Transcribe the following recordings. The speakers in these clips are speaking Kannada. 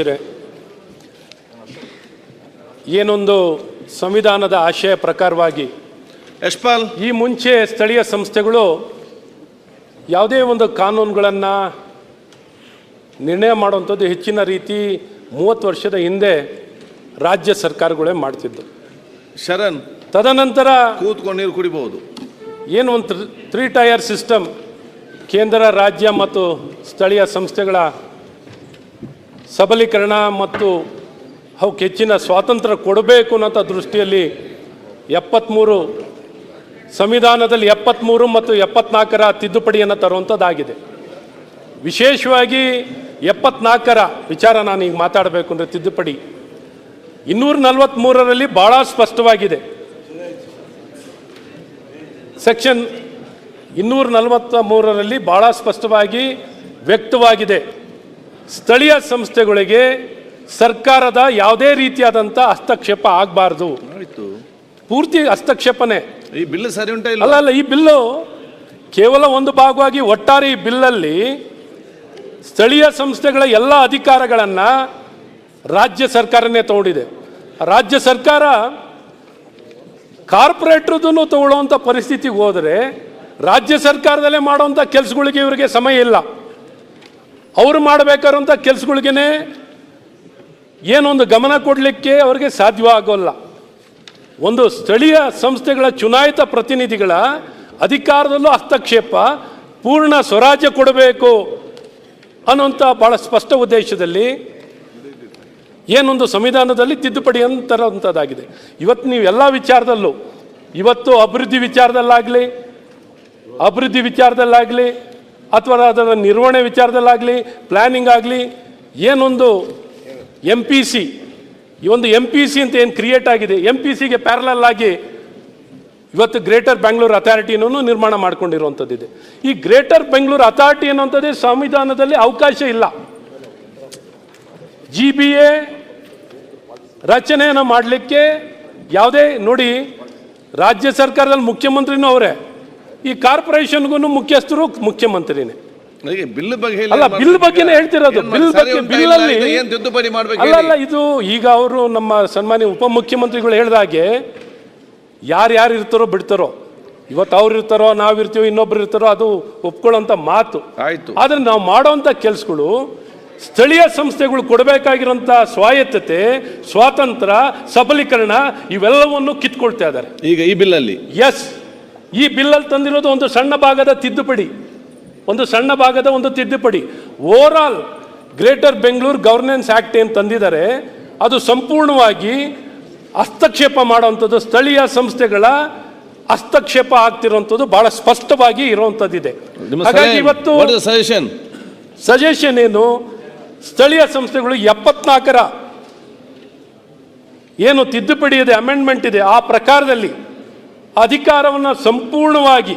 ಅಧ್ಯಕ್ಷರೇ ಏನೊಂದು ಸಂವಿಧಾನದ ಆಶಯ ಪ್ರಕಾರವಾಗಿ ಯಶ್ಪಾಲ್. ಈ ಮುಂಚೆ ಸ್ಥಳೀಯ ಸಂಸ್ಥೆಗಳು ಯಾವುದೇ ಒಂದು ಕಾನೂನುಗಳನ್ನು ನಿರ್ಣಯ ಮಾಡುವಂಥದ್ದು ಹೆಚ್ಚಿನ ರೀತಿ ಮೂವತ್ತು ವರ್ಷದ ಹಿಂದೆ ರಾಜ್ಯ ಸರ್ಕಾರಗಳೇ ಮಾಡ್ತಿದ್ದು. ಶರಣ್. ತದನಂತರ ಕೂತ್ಕೊಂಡು ನೀರು ಕುಡಿಬಹುದು. ಏನು ಒಂದು ತ್ರೀ ಟೈರ್ ಸಿಸ್ಟಮ್ ಕೇಂದ್ರ ರಾಜ್ಯ ಮತ್ತು ಸ್ಥಳೀಯ ಸಂಸ್ಥೆಗಳ ಸಬಲೀಕರಣ ಮತ್ತು ಅವಕ್ಕೆ ಹೆಚ್ಚಿನ ಸ್ವಾತಂತ್ರ್ಯ ಕೊಡಬೇಕು ಅನ್ನೋಂಥ ದೃಷ್ಟಿಯಲ್ಲಿ ಎಪ್ಪತ್ತ್ಮೂರು ಸಂವಿಧಾನದಲ್ಲಿ ಎಪ್ಪತ್ತ್ಮೂರು ಮತ್ತು ಎಪ್ಪತ್ನಾಲ್ಕರ ತಿದ್ದುಪಡಿಯನ್ನು ತರುವಂಥದ್ದಾಗಿದೆ. ವಿಶೇಷವಾಗಿ ಎಪ್ಪತ್ನಾಲ್ಕರ ವಿಚಾರ ನಾನು ಈಗ ಮಾತಾಡಬೇಕು ಅಂದರೆ ತಿದ್ದುಪಡಿ. ಇನ್ನೂರ ನಲವತ್ತ್ಮೂರರಲ್ಲಿ ಭಾಳ ಸ್ಪಷ್ಟವಾಗಿದೆ. ಸೆಕ್ಷನ್ ಇನ್ನೂರ ನಲವತ್ತ ಮೂರರಲ್ಲಿ ಭಾಳ ಸ್ಪಷ್ಟವಾಗಿ ವ್ಯಕ್ತವಾಗಿದೆ. ಸ್ಥಳೀಯ ಸಂಸ್ಥೆಗಳಿಗೆ ಸರ್ಕಾರದ ಯಾವುದೇ ರೀತಿಯಾದಂಥ ಹಸ್ತಕ್ಷೇಪ ಆಗಬಾರ್ದು. ಪೂರ್ತಿ ಹಸ್ತಕ್ಷೇಪನೆ. ಈ ಬಿಲ್ ಸರಿ ಉಂಟು ಅಲ್ಲ ಅಲ್ಲ ಈ ಬಿಲ್ಲು ಕೇವಲ ಒಂದು ಭಾಗವಾಗಿ ಒಟ್ಟಾರೆ ಈ ಬಿಲ್ಲಲ್ಲಿ ಸ್ಥಳೀಯ ಸಂಸ್ಥೆಗಳ ಎಲ್ಲ ಅಧಿಕಾರಗಳನ್ನು ರಾಜ್ಯ ಸರ್ಕಾರನೇ ತಗೊಂಡಿದೆ. ರಾಜ್ಯ ಸರ್ಕಾರ ಕಾರ್ಪೊರೇಟ್ರದನ್ನು ತಗೊಳ್ಳುವಂಥ ಪರಿಸ್ಥಿತಿಗೆ ಹೋದರೆ ರಾಜ್ಯ ಸರ್ಕಾರದಲ್ಲೇ ಮಾಡುವಂಥ ಕೆಲಸಗಳಿಗೆ ಇವರಿಗೆ ಸಮಯ ಇಲ್ಲ. ಅವರು ಮಾಡಬೇಕಾದಂಥ ಕೆಲಸಗಳಿಗೇ ಏನೊಂದು ಗಮನ ಕೊಡಲಿಕ್ಕೆ ಅವರಿಗೆ ಸಾಧ್ಯವಾಗೋಲ್ಲ ಒಂದು ಸ್ಥಳೀಯ ಸಂಸ್ಥೆಗಳ ಚುನಾಯಿತ ಪ್ರತಿನಿಧಿಗಳ ಅಧಿಕಾರದಲ್ಲೂ ಹಸ್ತಕ್ಷೇಪ, ಪೂರ್ಣ ಸ್ವರಾಜ್ಯ ಕೊಡಬೇಕು ಅನ್ನುವಂಥ ಭಾಳ ಸ್ಪಷ್ಟ ಉದ್ದೇಶದಲ್ಲಿ ಏನೊಂದು ಸಂವಿಧಾನದಲ್ಲಿ ತಿದ್ದುಪಡಿ ಅಂತರಂಥದ್ದಾಗಿದೆ. ಇವತ್ತು ನೀವು ಎಲ್ಲ ವಿಚಾರದಲ್ಲೂ, ಇವತ್ತು ಅಭಿವೃದ್ಧಿ ವಿಚಾರದಲ್ಲಾಗಲಿ ಅಭಿವೃದ್ಧಿ ವಿಚಾರದಲ್ಲಾಗಲಿ ಅಥವಾ ಅದರ ನಿರ್ವಹಣೆ ವಿಚಾರದಲ್ಲಾಗಲಿ ಪ್ಲ್ಯಾನಿಂಗ್ ಆಗಲಿ, ಏನೊಂದು ಎಂ ಪಿ ಸಿ ಈ ಒಂದು ಎಂ ಪಿ ಸಿ ಅಂತ ಏನು ಕ್ರಿಯೇಟ್ ಆಗಿದೆ ಎಂ ಪಿ ಸಿಗೆ ಪ್ಯಾರಲಲ್ ಆಗಿ ಇವತ್ತು ಗ್ರೇಟರ್ ಬೆಂಗಳೂರು ಅಥಾರಿಟಿನೂ ನಿರ್ಮಾಣ ಮಾಡ್ಕೊಂಡಿರುವಂಥದ್ದಿದೆ. ಈ ಗ್ರೇಟರ್ ಬೆಂಗಳೂರು ಅಥಾರಿಟಿ ಅನ್ನುವಂಥದ್ದೇ ಸಂವಿಧಾನದಲ್ಲಿ ಅವಕಾಶ ಇಲ್ಲ. ಜಿ ಬಿ ಎ ರಚನೆಯನ್ನು ಮಾಡಲಿಕ್ಕೆ ಯಾವುದೇ, ನೋಡಿ, ರಾಜ್ಯ ಸರ್ಕಾರದಲ್ಲಿ ಮುಖ್ಯಮಂತ್ರಿನೂ ಅವರೇ. ಈ ಕಾರ್ಪೊರೇಷನ್ಗೂ ಮುಖ್ಯಸ್ಥರು ಮುಖ್ಯಮಂತ್ರಿನೇ. ಬಿಲ್ ಬಗ್ಗೆ ಅಲ್ಲ ಬಿಲ್ ಬಗ್ಗೆನೇ ಹೇಳ್ತಿರೋದು. ಬಿಲ್ ಬಗ್ಗೆ ಬಿಲ್ ಅಲ್ಲಿ ತಿದ್ದುಪಡಿ ಮಾಡಬೇಕು ಅಲ್ಲ ಇದು ಈಗ ಅವರು ನಮ್ಮ ಸನ್ಮಾನ್ಯ ಉಪಮುಖ್ಯಮಂತ್ರಿಗಳು ಹೇಳಿದಾಗೆ ಯಾರ್ಯಾರು ಇರ್ತಾರೋ ಬಿಡ್ತಾರೋ. ಇವತ್ತು ಅವ್ರು ಇರ್ತಾರೋ ನಾವಿರ್ತೀವೋ ಇನ್ನೊಬ್ರು ಇರ್ತಾರೋ ಅದು ಒಪ್ಕೊಳ್ಳೋಂಥ ಮಾತು. ಆಯ್ತು. ಆದರೆ ನಾವು ಮಾಡೋವಂಥ ಕೆಲಸಗಳು ಸ್ಥಳೀಯ ಸಂಸ್ಥೆಗಳು ಕೊಡಬೇಕಾಗಿರೋಂಥ ಸ್ವಾಯತ್ತತೆ ಸ್ವಾತಂತ್ರ್ಯ ಸಬಲೀಕರಣ ಇವೆಲ್ಲವನ್ನು ಕಿತ್ಕೊಳ್ತಾ ಇದ್ದಾರೆ. ಈಗ ಈ ಬಿಲ್ ಅಲ್ಲಿ ಎಸ್ ಈ ಬಿಲ್ಲಲ್ಲಿ ತಂದಿರೋದು ಒಂದು ಸಣ್ಣ ಭಾಗದ ತಿದ್ದುಪಡಿ. ಒಂದು ಸಣ್ಣ ಭಾಗದ ಒಂದು ತಿದ್ದುಪಡಿ. Overall Greater Bengaluru Governance Act ಏನು ತಂದಿದ್ದಾರೆ ಅದು ಸಂಪೂರ್ಣವಾಗಿ ಹಸ್ತಕ್ಷೇಪ ಮಾಡುವಂಥದ್ದು ಸ್ಥಳೀಯ ಸಂಸ್ಥೆಗಳ ಹಸ್ತಕ್ಷೇಪ ಆಗ್ತಿರುವಂಥದ್ದು ಬಹಳ ಸ್ಪಷ್ಟವಾಗಿ ಇರುವಂಥದ್ದಿದೆ. ಹಾಗಾಗಿ ಇವತ್ತು ಸಜೆಷನ್ ಸಜೆಷನ್ ಏನು ಸ್ಥಳೀಯ ಸಂಸ್ಥೆಗಳು ಎಪ್ಪತ್ನಾಲ್ಕರ ಏನು ತಿದ್ದುಪಡಿ ಇದೆ ಅಮೆಂಡ್ಮೆಂಟ್ ಇದೆ ಆ ಪ್ರಕಾರದಲ್ಲಿ ಅಧಿಕಾರವನ್ನು ಸಂಪೂರ್ಣವಾಗಿ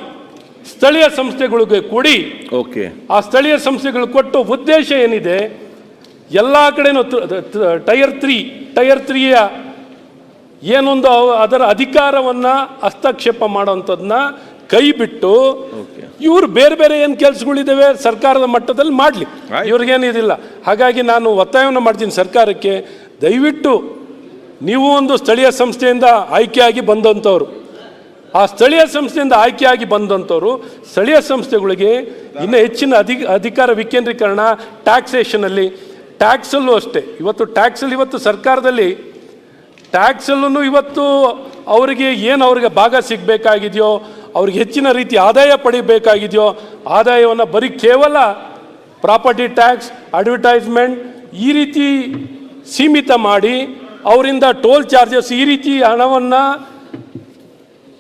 ಸ್ಥಳೀಯ ಸಂಸ್ಥೆಗಳಿಗೆ ಕೊಡಿ. ಓಕೆ ಆ ಸ್ಥಳೀಯ ಸಂಸ್ಥೆಗಳು ಕೊಟ್ಟು ಉದ್ದೇಶ ಏನಿದೆ ಎಲ್ಲ ಕಡೆನೂ ಟೈರ್ ತ್ರೀ ಟೈರ್ ತ್ರೀಯ ಏನೊಂದು ಅದರ ಅಧಿಕಾರವನ್ನು ಹಸ್ತಕ್ಷೇಪ ಮಾಡೋವಂಥದ್ದನ್ನ ಕೈ ಬಿಟ್ಟು ಓಕೆ ಇವ್ರು ಬೇರೆ ಬೇರೆ ಏನು ಕೆಲಸಗಳಿದ್ದಾವೆ ಸರ್ಕಾರದ ಮಟ್ಟದಲ್ಲಿ ಮಾಡಲಿ. ಇವ್ರಿಗೇನು ಇದಿಲ್ಲ. ಹಾಗಾಗಿ ನಾನು ಒತ್ತಾಯವನ್ನು ಮಾಡ್ತೀನಿ ಸರ್ಕಾರಕ್ಕೆ. ದಯವಿಟ್ಟು ನೀವು ಒಂದು ಸ್ಥಳೀಯ ಸಂಸ್ಥೆಯಿಂದ ಆಯ್ಕೆಯಾಗಿ ಬಂದಂಥವ್ರು. ಆ ಸ್ಥಳೀಯ ಸಂಸ್ಥೆಯಿಂದ ಆಯ್ಕೆಯಾಗಿ ಬಂದಂಥವರು ಸ್ಥಳೀಯ ಸಂಸ್ಥೆಗಳಿಗೆ ಇನ್ನೂ ಹೆಚ್ಚಿನ ಅಧಿ ಅಧಿಕಾರ ವಿಕೇಂದ್ರೀಕರಣ ಟ್ಯಾಕ್ಸೇಷನಲ್ಲಿ, ಟ್ಯಾಕ್ಸಲ್ಲೂ ಅಷ್ಟೇ. ಇವತ್ತು ಟ್ಯಾಕ್ಸಲ್ಲಿ ಇವತ್ತು ಸರ್ಕಾರದಲ್ಲಿ ಟ್ಯಾಕ್ಸಲ್ಲೂ ಇವತ್ತು ಅವರಿಗೆ ಏನು ಅವ್ರಿಗೆ ಭಾಗ ಸಿಗಬೇಕಾಗಿದೆಯೋ, ಅವ್ರಿಗೆ ಹೆಚ್ಚಿನ ರೀತಿ ಆದಾಯ ಪಡಿಬೇಕಾಗಿದೆಯೋ, ಆದಾಯವನ್ನು ಬರೀ ಕೇವಲ ಪ್ರಾಪರ್ಟಿ ಟ್ಯಾಕ್ಸ್, ಅಡ್ವರ್ಟೈಸ್ಮೆಂಟ್ ಈ ರೀತಿ ಸೀಮಿತ ಮಾಡಿ ಅವರಿಂದ ಟೋಲ್ ಚಾರ್ಜಸ್ ಈ ರೀತಿ ಹಣವನ್ನು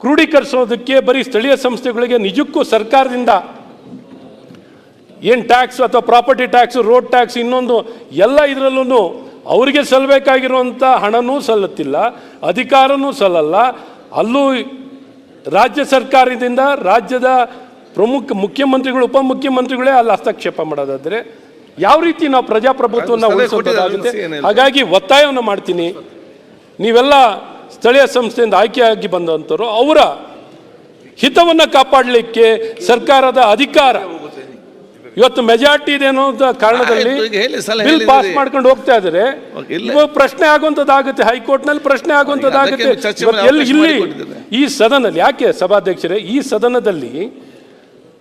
ಕ್ರೋಢೀಕರಿಸೋದಕ್ಕೆ ಬರೀ ಸ್ಥಳೀಯ ಸಂಸ್ಥೆಗಳಿಗೆ ನಿಜಕ್ಕೂ ಸರ್ಕಾರದಿಂದ ಏನು ಟ್ಯಾಕ್ಸ್ ಅಥವಾ ಪ್ರಾಪರ್ಟಿ ಟ್ಯಾಕ್ಸ್ ರೋಡ್ ಟ್ಯಾಕ್ಸ್ ಇನ್ನೊಂದು ಎಲ್ಲ ಇದರಲ್ಲೂ ಅವರಿಗೆ ಸಲ್ಲಬೇಕಾಗಿರುವಂಥ ಹಣನೂ ಸಲ್ಲುತ್ತಿಲ್ಲ ಅಧಿಕಾರನೂ ಸಲ್ಲಲ್ಲ. ಅಲ್ಲೂ ರಾಜ್ಯ ಸರ್ಕಾರದಿಂದ ರಾಜ್ಯದ ಪ್ರಮುಖ ಮುಖ್ಯಮಂತ್ರಿಗಳು ಉಪಮುಖ್ಯಮಂತ್ರಿಗಳೇ ಅಲ್ಲಿ ಹಸ್ತಕ್ಷೇಪ ಮಾಡೋದಾದರೆ ಯಾವ ರೀತಿ ನಾವು ಪ್ರಜಾಪ್ರಭುತ್ವವನ್ನು ಉಳಿಸೋದಾಗುತ್ತೆ ಹಾಗಾಗಿ ಒತ್ತಾಯವನ್ನು ಮಾಡ್ತೀನಿ. ನೀವೆಲ್ಲ ಸ್ಥಳೀಯ ಸಂಸ್ಥೆಯಿಂದ ಆಯ್ಕೆಯಾಗಿ ಬಂದಂಥವ್ರು ಅವರ ಹಿತವನ್ನು ಕಾಪಾಡಲಿಕ್ಕೆ ಸರ್ಕಾರದ ಅಧಿಕಾರ. ಇವತ್ತು ಮೆಜಾರಿಟಿ ಇದೆ ಅನ್ನೋ ಕಾರಣದಲ್ಲಿ ಬಿಲ್ ಪಾಸ್. ಮಾಡ್ಕೊಂಡು ಹೋಗ್ತಾ ಇದ್ರೆ ಪ್ರಶ್ನೆ ಆಗುವಂತದ್ದಾಗುತ್ತೆ ಹೈಕೋರ್ಟ್ನಲ್ಲಿ ಪ್ರಶ್ನೆ ಆಗುವಂತದ್ದಾಗುತ್ತೆ ಎಲ್ಲಿ ಇಲ್ಲಿ ಈ ಸದನದಲ್ಲಿ ಯಾಕೆ ಸಭಾಧ್ಯಕ್ಷರೇ ಈ ಸದನದಲ್ಲಿ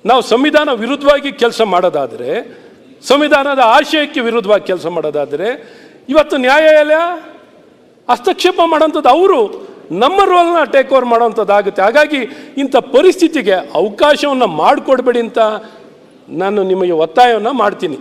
ನಾವು ಸಂವಿಧಾನ ವಿರುದ್ಧವಾಗಿ ಕೆಲಸ ಮಾಡೋದಾದ್ರೆ ಸಂವಿಧಾನದ ಆಶಯಕ್ಕೆ ವಿರುದ್ಧವಾಗಿ ಕೆಲಸ ಮಾಡೋದಾದ್ರೆ ಇವತ್ತು ನ್ಯಾಯಾಲಯ ಹಸ್ತಕ್ಷೇಪ ಮಾಡೋಂಥದ್ದು ಅವರು ನಮ್ಮ ರೋಲ್ನ ಟೇಕ್ ಓವರ್ ಮಾಡೋವಂಥದ್ದಾಗುತ್ತೆ ಹಾಗಾಗಿ ಇಂಥ ಪರಿಸ್ಥಿತಿಗೆ ಅವಕಾಶವನ್ನು ಮಾಡಿಕೊಡ್ಬೇಡಿ ಅಂತ ನಾನು ನಿಮಗೆ ಒತ್ತಾಯವನ್ನು ಮಾಡ್ತೀನಿ.